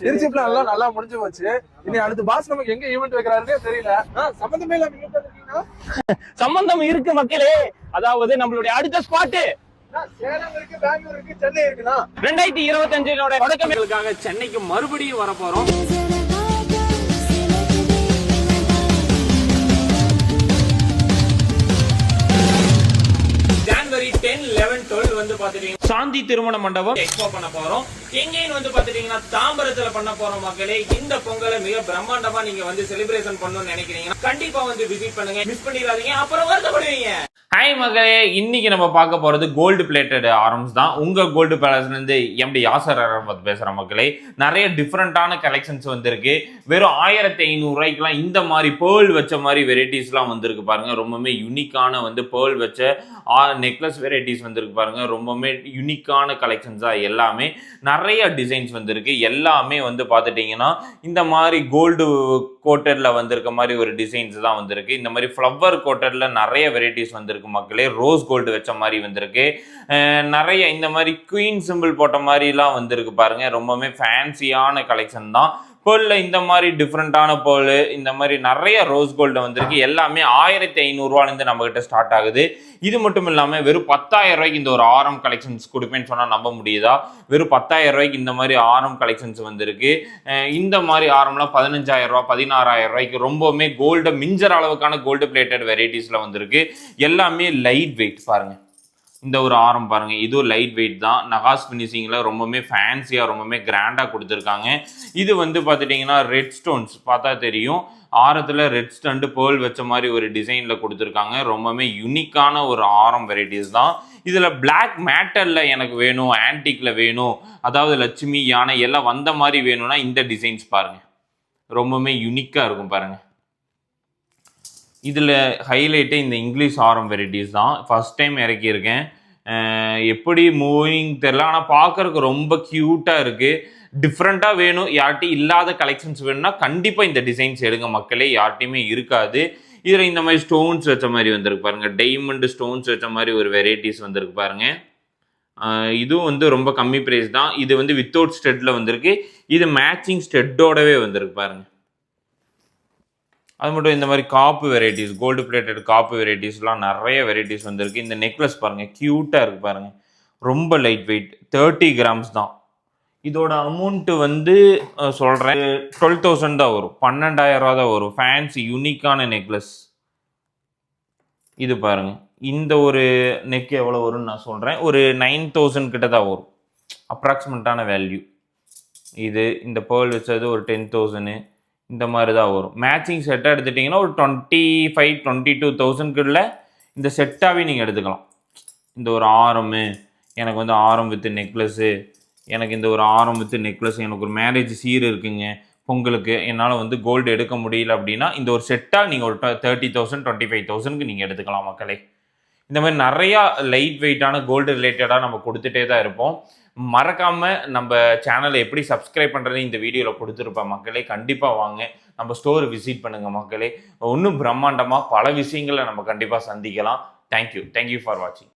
Trichy plan எல்லாம் நல்லா முடிஞ்சு போச்சு. இனி அடுத்து பாஸ் நமக்கு எங்க ஈவெண்ட் வைக்கிறாருன்னே தெரியல. சம்பந்தமே இல்லாம. சம்பந்தம் இருக்கு மக்களே. அதாவது நம்மளுடைய அடுத்த ஸ்பாட்டு ரெண்டாயிரத்தி இருபத்தி அஞ்சினோட சென்னைக்கு மறுபடியும் வர போறோம் பாத்துட்டீங்கன்னா சாந்தி திருமண மண்டபம் எக்ஸ்போ பண்ண போறோம். எங்கேன்னு வந்து பாத்துட்டீங்கன்னா தாம்பரத்துல பண்ண போறோம் மக்களே. இந்த பொங்கலை மிக பிரம்மாண்டமா நீங்க வந்து செலிப்ரேஷன் பண்ணணும்னு நினைக்கிறீங்கன்னா கண்டிப்பா வந்து விசிட் பண்ணுங்க. மிஸ் பண்ணிடாதீங்க. அப்புறம் வருத்தப்படுவீங்க. ஹாய் மகளே இன்னைக்கு நம்ம பார்க்க போறது கோல்டு பிளேட்டட் ஆரம்ஸ் தான். உங்க கோல்டு பேலஸ்ல இருந்து எம்டி யாசர் அரபத் பேசுற மக்களே நிறைய டிஃப்ரெண்டான கலெக்ஷன்ஸ் வந்திருக்கு. வெறும் ஆயிரத்தி ஐநூறுரூவாய்க்குலாம் இந்த மாதிரி பேர்ல் வச்ச மாதிரி வெரைட்டிஸ்லாம் வந்திருக்கு பாருங்க. ரொம்பவுமே யூனிக்கான வந்து பேர்ல் வச்ச நெக்லஸ் வெரைட்டிஸ் வந்திருக்கு பாருங்க. ரொம்பவுமே யூனிக்கான கலெக்ஷன்ஸாக எல்லாமே. நிறைய டிசைன்ஸ் வந்திருக்கு. எல்லாமே வந்து பார்த்துட்டிங்கன்னா இந்த மாதிரி கோல்டு கோட்டடில் வந்திருக்க மாதிரி ஒரு டிசைன்ஸ் தான் வந்திருக்கு. இந்த மாதிரி ஃப்ளவர் கோட்டடில் நிறைய வெரைட்டிஸ் வந்திருக்கு மக்களே. ரோஸ் கோல்டு வச்ச மாதிரி வந்திருக்கு. நிறைய இந்த மாதிரி குயின் சிம்பிள் போட்ட மாதிரிலாம் வந்திருக்கு பாருங்கள் ரொம்பவுமே ஃபேன்சியான கலெக்ஷன் தான். பேர்லில் இந்த மாதிரி டிஃப்ரெண்ட்டான பேர்ல் இந்த மாதிரி நிறைய ரோஸ் கோல்டு வந்திருக்கு. எல்லாமே ஆயிரத்தி ஐநூறுரூவாலேருந்து நம்மக்கிட்ட ஸ்டார்ட் ஆகுது. இது மட்டும் இல்லாமல் வெறும் பத்தாயிரம் ரூபாய்க்கு இந்த ஒரு ஆரம் கலெக்ஷன்ஸ் கொடுப்பேன்னு சொன்னால் நம்ப முடியுதா? வெறும் பத்தாயிரம் ரூபாய்க்கு இந்த மாதிரி ஆரம் கலெக்ஷன்ஸ் வந்திருக்கு. இந்த மாதிரி ஆரம்லாம் பதினஞ்சாயிரம் ரூபா பதினாறாயிரம் ரூபாய்க்கு ரொம்பவுமே கோல்டு மிஞ்சற அளவுக்கான கோல்டு பிளேட்டட் வெரைட்டிஸில் வந்திருக்கு. எல்லாமே லைட் வெயிட் பாருங்க. இந்த ஒரு ஆரம் பாருங்க. இதுவும் லைட் வெயிட் தான். நகாஸ் ஃபினிஷிங்கில் ரொம்பவுமே ஃபேன்சியாக ரொம்பவுமே கிராண்டாக கொடுத்துருக்காங்க. இது வந்து பார்த்துட்டிங்கன்னா ரெட் ஸ்டோன்ஸ் பார்த்தா தெரியும். ஆரத்தில் ரெட் ஸ்டண்டு பேர்ல் வச்ச மாதிரி ஒரு டிசைனில் கொடுத்துருக்காங்க. ரொம்பவுமே யூனிக்கான ஒரு ஆரம் வெரைட்டிஸ் தான். இதில் பிளாக் மேட்டரில் எனக்கு வேணும் ஆன்டிக்கில் வேணும் அதாவது லட்சுமி யானை எல்லாம் வந்த மாதிரி வேணும்னா இந்த டிசைன்ஸ் பாருங்கள் ரொம்பவுமே யூனிக்காக இருக்கும் பாருங்கள் இதில் ஹைலைட்டே இந்த இங்கிலீஷ் ஆரம் வெரைட்டிஸ் தான். ஃபர்ஸ்ட் டைம் இறக்கியிருக்கேன். எப்படி மூவிங் தெரில ஆனால் பார்க்குறக்கு ரொம்ப க்யூட்டாக இருக்குது டிஃப்ரெண்ட்டாக வேணும். யார்ட்டையும் இல்லாத கலெக்ஷன்ஸ் வேணும்னா கண்டிப்பாக இந்த டிசைன்ஸ் எடுங்க மக்களே. யார்ட்டையுமே இருக்காது. இதில் இந்த மாதிரி ஸ்டோன்ஸ் வச்ச மாதிரி வந்திருக்கு பாருங்கள் டைமண்டு ஸ்டோன்ஸ் வச்ச மாதிரி ஒரு வெரைட்டிஸ் வந்திருக்கு பாருங்கள் இதுவும் வந்து ரொம்ப கம்மி ப்ரைஸ் தான். இது வந்து வித்தவுட் ஸ்டெட்டில் வந்திருக்கு. இது மேட்சிங் ஸ்டெட்டோடவே வந்திருக்கு பாருங்கள் அது மட்டும் இந்த மாதிரி காப்பு வெரைட்டிஸ் கோல்டு பிளேட்டட் காப்பு வெரைட்டிஸ்லாம் நிறைய வெரைட்டிஸ் வந்திருக்கு. இந்த நெக்லஸ் பாருங்கள் க்யூட்டாக இருக்குது பாருங்கள் ரொம்ப லைட் வெயிட் தேர்ட்டி கிராம்ஸ் தான். இதோட அமௌண்ட்டு வந்து சொல்கிறேன் டுவெல் தௌசண்ட் தான் வரும். பன்னெண்டாயிரம் ரூபா தான் வரும். ஃபேன்சி யூனிக்கான நெக்லஸ் இது பாருங்கள் இந்த ஒரு நெக் எவ்வளோ வரும்னு நான் சொல்கிறேன் ஒரு நைன் தௌசண்ட் கிட்ட தான் வரும். அப்ராக்சிமேட்டான வேல்யூ இது இந்த பேர்ல் வச்சது ஒரு டென் தௌசண்ட் இந்த மாதிரி தான் வரும். மேட்சிங் செட்டாக எடுத்துட்டிங்கன்னா ஒரு டுவெண்ட்டி ஃபைவ் டுவெண்ட்டி டூ தௌசண்ட்குள்ள இந்த செட்டாகவே நீங்கள் எடுத்துக்கலாம். இந்த ஒரு ஆரமு எனக்கு வந்து ஆரம் வித்து நெக்லஸ்ஸு எனக்கு இந்த ஒரு ஆரம் வித்து நெக்லஸ் எனக்கு ஒரு மேரேஜ் சீர் இருக்குங்க பொங்கலுக்கு என்னால் வந்து கோல்டு எடுக்க முடியல அப்படின்னா இந்த ஒரு செட்டாக நீங்கள் ஒரு தேர்ட்டி தௌசண்ட் டுவெண்ட்டி ஃபைவ் தௌசண்ட்க்கு நீங்கள் எடுத்துக்கலாம் மக்களே. இந்த மாதிரி நிறையா லைட் வெயிட்டான கோல்டு ரிலேட்டடாக நம்ம கொடுத்துட்டே தான் இருப்போம். மறக்காம நம்ம சேனலை எப்படி சப்ஸ்கிரைப் பண்ணுறது இந்த வீடியோவில் கொடுத்துருப்பேன் மக்களே கண்டிப்பாக வாங்க. நம்ம ஸ்டோர் விசிட் பண்ணுங்கள் மக்களே. இன்னும் பிரம்மாண்டமாக பல விஷயங்களை நம்ம கண்டிப்பாக சந்திக்கலாம். தேங்க்யூ தேங்க்யூ ஃபார் வாட்சிங்